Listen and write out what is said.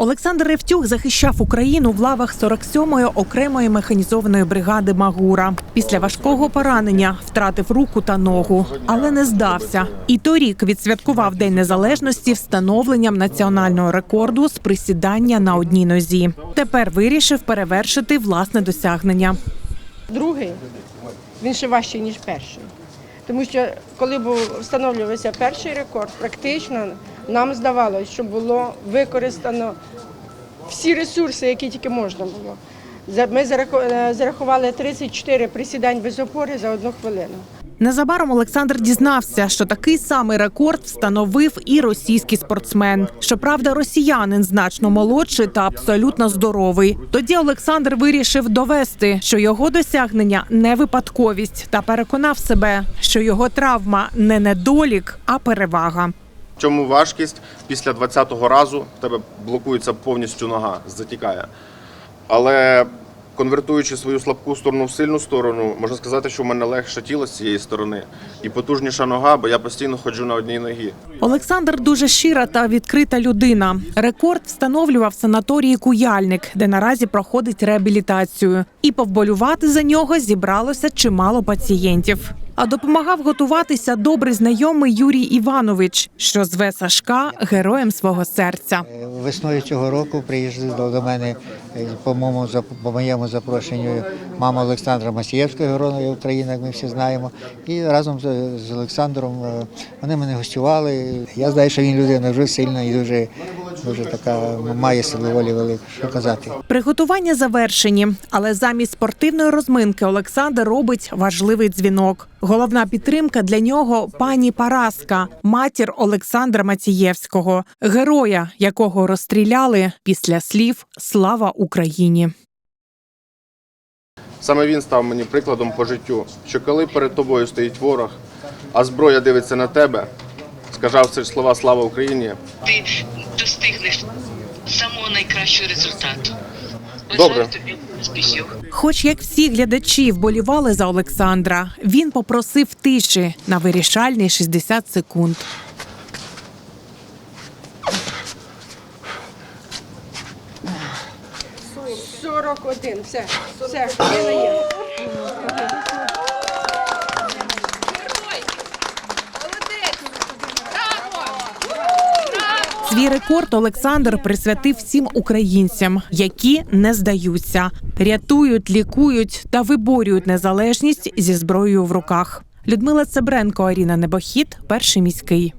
Олександр Ревтюк захищав Україну в лавах 47-ї окремої механізованої бригади Магура. Після важкого поранення втратив руку та ногу, але не здався. І торік відсвяткував День Незалежності встановленням національного рекорду з присідання на одній нозі. Тепер вирішив перевершити власне досягнення. Другий він ще важчий, ніж перший. Тому що коли був встановлювався перший рекорд, практично нам здавалося, що було використано всі ресурси, які тільки можна було. Ми е, зарахували 34 присідань без опори за одну хвилину. Незабаром Олександр дізнався, що такий самий рекорд встановив і російський спортсмен. Щоправда, росіянин значно молодший та абсолютно здоровий. Тоді Олександр вирішив довести, що його досягнення не випадковість, та переконав себе, що його травма не недолік, а перевага. Чому важкість після 20-го разу в тебе блокується повністю нога, затікає. Але конвертуючи свою слабку сторону в сильну сторону, можна сказати, що в мене легше тіло з цієї сторони і потужніша нога, бо я постійно ходжу на одній ногі. Олександр дуже щира та відкрита людина. Рекорд встановлював в санаторії Куяльник, де наразі проходить реабілітацію. І повболювати за нього зібралося чимало пацієнтів. А допомагав готуватися добрий знайомий Юрій Іванович, що зве Сашка героєм свого серця. Весною цього року приїжджав до мене е, по моєму по моєму запрошенню мама Олександра Масієвського героя України, як ми всі знаємо. І разом з, з Олександром е, вони мене гостювали. Я знаю, що він людина дуже сильна і дуже, дуже така має силу волі велику. Що казати? Приготування завершені, але замість спортивної розминки Олександр робить важливий дзвінок. Головна підтримка для нього пані Параска, матір Олександра Мацієвського, героя, якого розстріляли після слів Слава Україні. Саме він став мені прикладом по життю, що коли перед тобою стоїть ворог, а зброя дивиться на тебе, сказав ці слова Слава Україні. ти самого найкращого результату. Добре. Тобі успіхів. Хоч як всі глядачі вболівали за Олександра, він попросив тиші на вирішальні 60 секунд. – 41, все, все, є. Свій рекорд Олександр присвятив всім українцям, які не здаються, рятують, лікують та виборюють незалежність зі зброєю в руках. Людмила Цебренко, Аріна Небохід, перший міський.